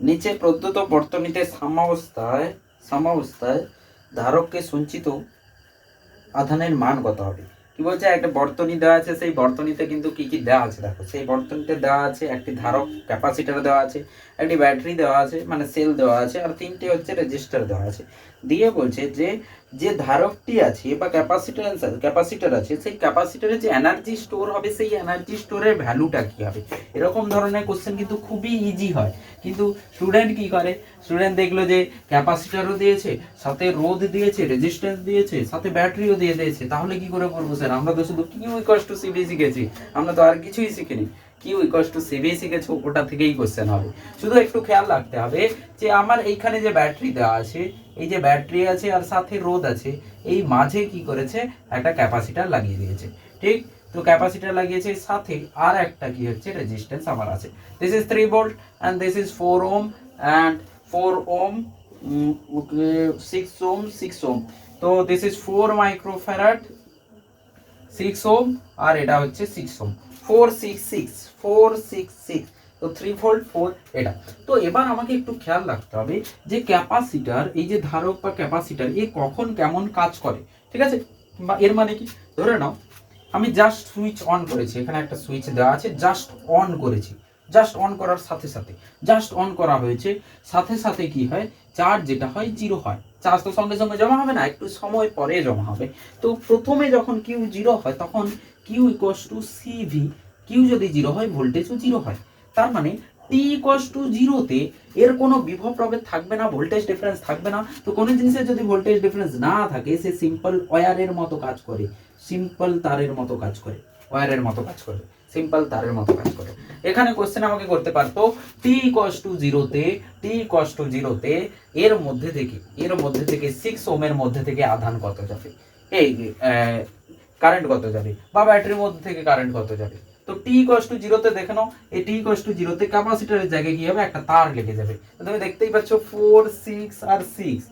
নিচে প্রদ্যুত বর্তনীতে সাম্যাবস্থায় সাম্যাবস্থায় ধারককে সঞ্চিত আধানের মান কত হবে? কি বলছে? একটা বর্তনী দেওয়া আছে, সেই বর্তনীতে কিন্তু কি কি দেওয়া আছে? দেখো, সেই বর্তনীতে দেওয়া আছে একটি ধারক ক্যাপাসিটার দেওয়া আছে, একটি ব্যাটারি দেওয়া আছে মানে সেল দেওয়া আছে, আর তিনটে হচ্ছে রেজিস্টার দেওয়া আছে। দিয়ে বলছে যে যে ধারকটি আছে বা ক্যাপাসিটার ক্যাপাসিটার আছে, সেই ক্যাপাসিটারে যে এনার্জি স্টোর হবে, সেই এনার্জি স্টোরের ভ্যালুটা কি হবে? এরকম ধরনের কোশ্চেন কিন্তু খুবই ইজি হয়। কিন্তু স্টুডেন্ট কি করে? স্টুডেন্ট দেখল যে ক্যাপাসিটারও দিয়েছে, সাথে রোধ দিয়েছে রেজিস্ট্যান্স দিয়েছে, সাথে ব্যাটারিও দিয়ে দিয়েছে, তাহলে কি করে করব স্যার আমরা তো শুধু কিউ ইকস টু সিবি শিখেছি? আমরা তো আর কিছুই শিখিনি। কিউ ইকস টু সিবি শিখেছি ওটা থেকেই কোশ্চেন হবে। শুধু একটু খেয়াল রাখতে হবে যে, আমার এইখানে যে ব্যাটারি দেওয়া আছে, এই যে ব্যাটারি আছে আর সাথে রোধ আছে, এই মাঝে কি করেছে? একটা ক্যাপাসিটার লাগিয়ে দিয়েছে। ঠিক? তো ক্যাপাসিটার লাগিয়েছে, সাথে আর একটা কি হচ্ছে? রেজিস্ট্যান্স আমার আছে। This is three volt and this is four ohm and four ohm six ohm six ohm তো this is four microfarad six ohm আর এটা হচ্ছে six ohm four six six four six six তো three four এটা। তো এবার আমাকে একটু খেয়াল রাখতে হবে যে ক্যাপাসিটার, এই যে ধারক বা ক্যাপাসিটার, এ কখন কেমন কাজ করে, ঠিক আছে? এর মানে কি? ধরে নাও, আমি জাস্ট সুইচ অন করেছি, এখানে একটা সুইচ দেওয়া আছে জাস্ট অন করেছি। জাস্ট অন করার সাথে সাথে। জাস্ট অন করা হয়েছে। সাথে সাথে কি হয়? চার্জ যেটা হয় জিরো হয়। চার্জ তো সঙ্গে সঙ্গে জমা হবে না, একটু সময় পরে জমা হবে। তো প্রথমে যখন কিউ জিরো হয়, তখন Q equals to CV Q যদি জিরো হয় ভোল্টেজও জিরো হয়। তার মানে টি ইকোয়াস টু জিরোতে এর কোনো বিভব প্রভেদ থাকবে না ভোল্টেজ ডিফারেন্স থাকবে না। তো কোনো জিনিসের যদি ভোল্টেজ ডিফারেন্স না থাকে, সে সিম্পল ওয়ারের মতো কাজ করে। সিম্পল তারের মতো কাজ করে। ওয়ারের মতো কাজ করে। সিম্পল তারের মতো কাজ করে। এখানে কোশ্চেন আমাকে করতে পারতো টি ইকোয়াস টু জিরোতে টি ইকোয়াস টু জিরোতে এর মধ্যে থেকে, এর মধ্যে থেকে সিক্স ওমের মধ্যে থেকে আধান কত যাবে? এই কারেন্ট কত যাবে? বা ব্যাটারির মধ্যে থেকে কারেন্ট কত যাবে? তো টি ইকোয়াস টু জিরোতে দেখে নাও, এই টি ইকোয়াস টু জিরোতে ক্যাপাসিটারের জায়গায় কি হবে একটা তার লেগে যাবে। তুমি দেখতেই পাচ্ছ ফোর সিক্স আর সিক্স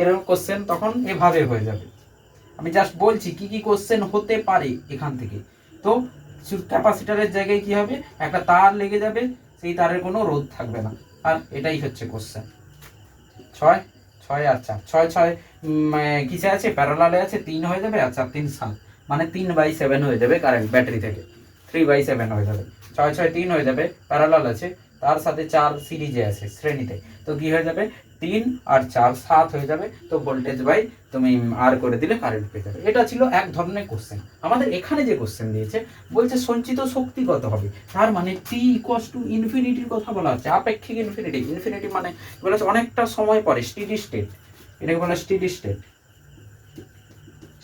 এরকম কোশ্চেন তখন এভাবে হয়ে যাবে। আমি জাস্ট বলছি, কি কি কোশ্চেন হতে পারে এখান থেকে? তো ক্যাপাসিটারের জায়গায় কি হবে? একটা তার লেগে যাবে, সেই তারের কোনো রোধ থাকবে না। আর এটাই হচ্ছে কোশ্চেন ছয়? ছয় আর চার ছয় ছয় কিসে আছে? প্যারালালে আছে? তিন হয়ে যাবে? আর চার তিন সাত। মানে তিন বাই সেভেন হয়ে যাবে কারেন্ট ব্যাটারি থেকে। থ্রি বাই সেভেন হয়ে যাবে। ছয় ছয়, তিন হয়ে যাবে। প্যারালাল আছে। তার সাথে চার সিরিজে আছে, শ্রেণীতে। তো কি হয়ে যাবে? তিন আর চার সাত হয়ে যাবে, তো ভোল্টেজ বাই তুমি আর করে দিলে কারেন্ট পেয়ে যাবে। এটা ছিল এক ধরনের কোশ্চেন আমাদের এখানে যে কোশ্চেন দিয়েছে, বলছে সঞ্চিত শক্তি কত হবে? তার মানে টি ইকুয়াস টু ইনফিনিটির কথা বলা হচ্ছে। আপেক্ষিক ইনফিনিটি ইনফিনিটি মানে বলা হচ্ছে অনেকটা সময় পরে স্টিডি স্টেট এটাকে বলা স্টিডি স্টেট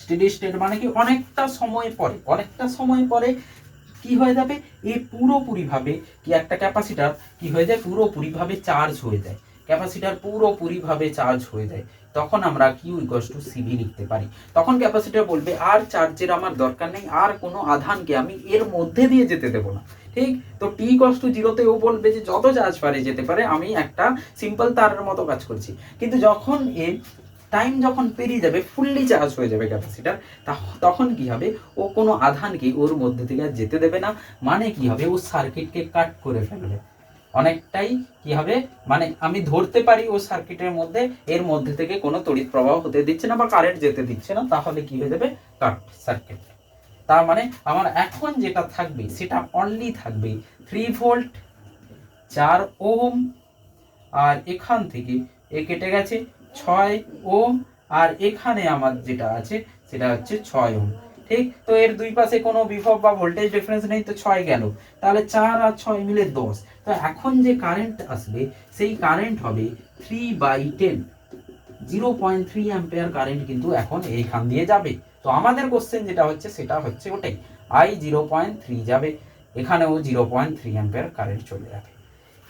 স্টেডি স্টেট মানে কি? অনেকটা সময় পরে, অনেকটা সময় পরে কি হয়ে যাবে? এই পুরোপুরিভাবে কি একটা ক্যাপাসিটার কি হয়ে যায়? পুরোপুরিভাবে চার্জ হয়ে যায়। ক্যাপাসিটার পুরোপুরিভাবে চার্জ হয়ে যায়। তখন আমরা কিউ ইকোয়াস টু সিভি লিখতে পারি। তখন ক্যাপাসিটার বলবে, আর চার্জের আমার দরকার নেই, আর কোনো আধানকে আমি এর মধ্যে দিয়ে যেতে দেবো না। ঠিক? তো টি কস টু জিরোতে ও বলবে যে, যত চার্জ পারে যেতে পারে, আমি একটা সিম্পল তারের মতো কাজ করছি। কিন্তু যখন এ টাইম যখন পেরিয়ে যাবে ফুললি চার্জ হয়ে যাবে ক্যাপাসিটার, তা তখন কি হবে? ও কোনো আধানকে ওর মধ্যে থেকে যেতে দেবে না। মানে কি হবে? ও সার্কিটকে কাট করে ফেলবে। অনেকটাই কি হবে? মানে আমি ধরতে পারি ও সার্কিটের মধ্যে, এর মধ্যে থেকে কোনো তড়িৎ প্রবাহ হতে দিচ্ছে না বা কারেন্ট যেতে দিচ্ছে না, তাহলে কি হয়ে যাবে? কাট সার্কিট তার মানে আমার এখন যেটা থাকবে, সেটা অনলি থাকবে থ্রি ভোল্ট চার ওম আর এখান থেকে এ কেটে গেছে ছয় ওম আর এখানে আমার যেটা আছে, সেটা হচ্ছে ছয় ওম ঠিক? তো এর দুই পাশে কোনো বিভব বা ভোল্টেজ ডিফারেন্স নেই, তো ছয় গেল তাহলে চার আর ছয় মিলে দশ। তো এখন যে কারেন্ট আসবে, সেই কারেন্ট হবে three by ten zero point three ampere current কিন্তু এখন এইখান দিয়ে যাবে। তো আমাদের কোশ্চেন যেটা হচ্ছে, সেটা হচ্ছে ওটাই। আই জিরো পয়েন্ট থ্রি যাবে, এখানেও zero point three ampere current চলে যাবে।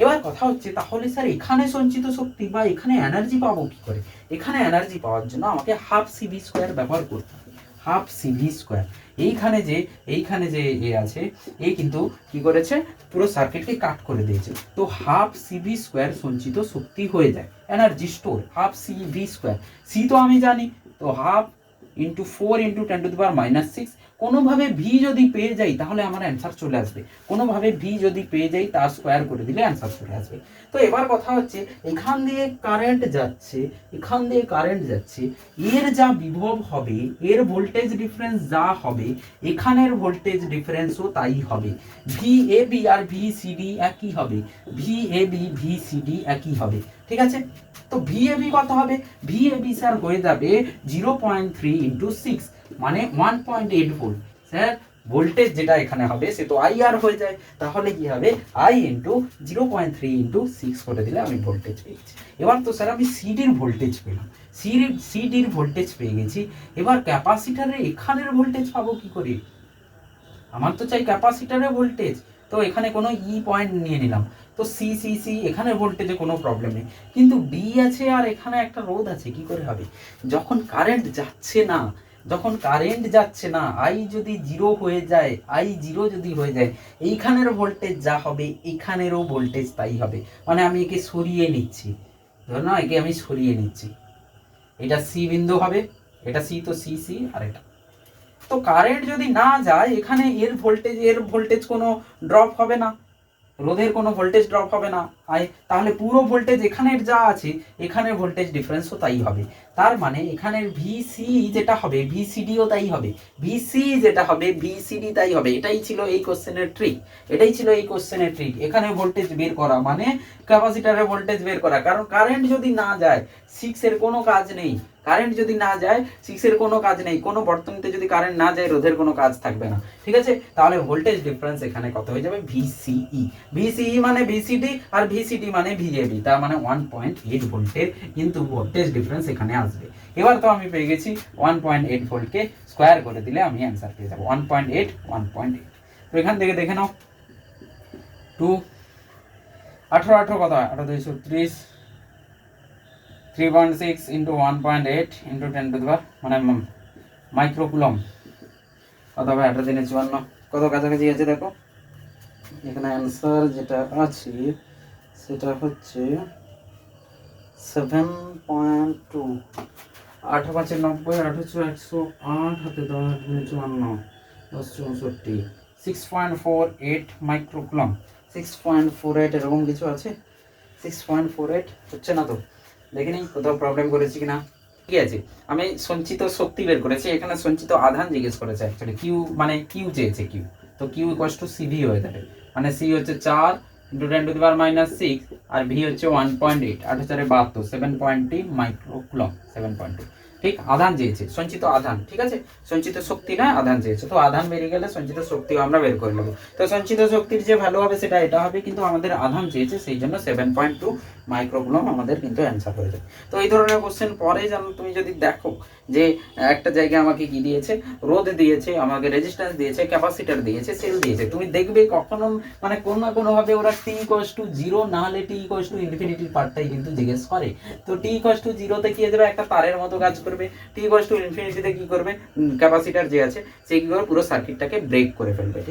এবার কথা হচ্ছে, তাহলে স্যার এখানে সঞ্চিত শক্তি বা এখানে এনার্জি পাবো কি করে? এখানে এনার্জি পাওয়ার জন্য আমাকে হাফ সিভি স্কোয়ার ব্যবহার করতে হবে। Half CV square. এইখানে যে এইখানে যে এ আছে, এ কিন্তু কি করেছে? পুরো সার্কিটকে কাট করে দিয়েছে। তো হাফ সিভি স্কোয়ার সঞ্চিত শক্তি হয়ে যায়। Energy store half CV square. C তো আমি জানি। তো half into four into ten to the power minus six কোনোভাবে ভি যদি পেয়ে যাই, তাহলে আমার অ্যান্সার চলে আসবে। কোনোভাবে ভি যদি পেয়ে যাই তার স্কোয়ার করে দিলে অ্যান্সার চলে আসবে। তো এবার কথা হচ্ছে, এখান দিয়ে কারেন্ট যাচ্ছে, এখান দিয়ে কারেন্ট যাচ্ছে, এর যা বিভব হবে, এর ভোল্টেজ ডিফারেন্স যা হবে, এখানের ভোল্টেজ ডিফারেন্সও তাই হবে। ভি এ বি আর ভি সি ডি একই হবে। V A B V C D একই হবে। ঠিক আছে? তো ভি এ বি কত হবে? ভি এ বি স্যার হয়ে যাবে zero point three into six মানে one point eight volt sir voltage যেটা এখানে হবে, সে তো আই আর হয়ে যায়। তাহলে কি হবে? I into zero point three into six করে দিলে আমি ভোল্টেজ পেয়েছি এবার তো স্যার আমি সিডির ভোল্টেজ পেলাম। সিডি সিডির ভোল্টেজ পেয়ে গেছি। এবার ক্যাপাসিটারে এখানের ভোল্টেজ পাবো কি করে? আমার তো চাই ক্যাপাসিটারে ভোল্টেজ তো এখানে কোনো ই পয়েন্ট নিয়ে নিলাম। তো সি সি সি এখানে ভোল্টেজে কোনো প্রবলেম নেই। কিন্তু ডি আছে আর এখানে একটা রোধ আছে, কি করে হবে? যখন কারেন্ট যাচ্ছে না, যখন কারেন্ট যাচ্ছে না আই যদি জিরো হয়ে যায় আই জিরো যদি হয়ে যায়, এইখানের ভোল্টেজ যা হবে, এখানেরও ভোল্টেজ তাই হবে। মানে আমি একে সরিয়ে নিচ্ছি। ধর না, একে আমি সরিয়ে নিচ্ছি। এটা সি বিন্দু হবে, এটা সি তো সি সি আর এটা। তো কারেন্ট যদি না যায়, এখানে এর ভোল্টেজ এর ভোল্টেজ কোনো ড্রপ হবে না। রোধের কোনো ভোল্টেজ ড্রপ হবে না। আই, তাহলে পুরো ভোল্টেজ এখানের যা আছে, এখানের ভোল্টেজ ডিফারেন্সও তাই হবে। তার মানে এখানের ভিসি যেটা হবে ভিসিডিও তাই হবে। ভিসি যেটা হবে ভিসিডি তাই হবে। এটাই ছিল এই কোশ্চেনের ট্রিক এটাই ছিল এই কোশ্চেনের ট্রিক এখানে ভোল্টেজ বের করা মানে ক্যাপাসিটারের ভোল্টেজ বের করা। কারণ কারেন্ট যদি না যায় সিক্স এর কোনো কাজ নেই। কারেন্ট যদি না যায় সিক্স এর কোনো কাজ নেই। কোনো বর্তনীতে যদি কারেন্ট না যায়, রোধের কোনো কাজ থাকবে না। ঠিক আছে? তাহলে ভোল্টেজ ডিফারেন্স এখানে কত হয়ে যাবে? ভিসিই ভিসিই মানে ভিসিডি আর ভিসিডি মানে ভিএবি তার মানে ওয়ান পয়েন্ট এইট ভোল্টের কিন্তু ভোল্টেজ ডিফারেন্স এখানে আসবে। এবার তো আমি পেয়ে গেছি ওয়ান পয়েন্ট এইট ভোল্টকে স্কোয়ার করে দিলে আমি অ্যান্সার পেয়ে যাব। One point eight one point eight তো এখান থেকে দেখে নাও। টু আঠারো আঠারো কত হয়? আঠারো দুইশো ত্রিশ। Three point six into one point eight into ten to দেওয়ার মানে মাইক্রোকুলম কত হবে? আঠারো দিনে চুয়ান্ন। কত কাছাকাছি আছে দেখো? এখানে অ্যান্সার যেটা আছে সেটা হচ্ছে সেভেন পয়েন্ট টু আট পাঁচে নব্বই আঠারোশো একশো আট, হাতে দশ চুয়ান্ন, দশ চৌষট্টি। Six point four eight microcoulomb six point four eight এরকম কিছু আছে? সিক্স পয়েন্ট ফোর এইট হচ্ছে না তো? দেখে নিই কোথাও প্রবলেম করেছি কিনা। ঠিক আছে? আমি সঞ্চিত শক্তি বের করেছি, এখানে সঞ্চিত আধান জিজ্ঞেস করেছে অ্যাকচুয়ালি কিউ মানে কিউ চেয়েছে কিউ তো কিউ ইকোয়াস টু সিভি হয়ে যাবে মানে সি হচ্ছে চার into ten to the power minus six R V হচ্ছে ওয়ান পয়েন্ট এইট আট হাজারে বাহাত্তর seven point microcoulomb seven point ঠিক? আধান চেয়েছে। সঞ্চিত আধান, ঠিক আছে? সঞ্চিত শক্তি নয় আধান চেয়েছে। তো আধান বেরিয়ে গেলে সঞ্চিত শক্তিও আমরা বের করে নেব। তো সঞ্চিত শক্তির যে ভ্যালু হবে, সেটা এটা হবে, কিন্তু আমাদের আধান চেয়েছে, সেই জন্য সেভেন পয়েন্ট টু মাইক্রোকুলম আমাদের কিন্তু অ্যান্সার হয়ে যাবে তো এই ধরনের কোশ্চেন পরে যেন তুমি যদি দেখো যে একটা জায়গায় আমাকে কি দিয়েছে? রোধ দিয়েছে, আমাকে রেজিস্ট্যান্স দিয়েছে ক্যাপাসিটার দিয়েছে সেল দিয়েছে। তুমি দেখবে কখনো মানে কোনো না কোনোভাবে ওরা টি ইকোয়াস টু জিরো না হলে টি ইকোয়াস টু ইনফিনিটির পার্টটাই কিন্তু জিজ্ঞেস করে। তো টি ইকোয়াস টু জিরোতে কি হয়ে যাবে? একটা তারের মতো কাজ করবে টি ইকুয়ালস টু ইনফিনিটিতে কি করবে? ক্যাপাসিটার যে আছে, সে কি করবে? পুরো সার্কিটটাকে ব্রেক করে ফেলবে, ঠিক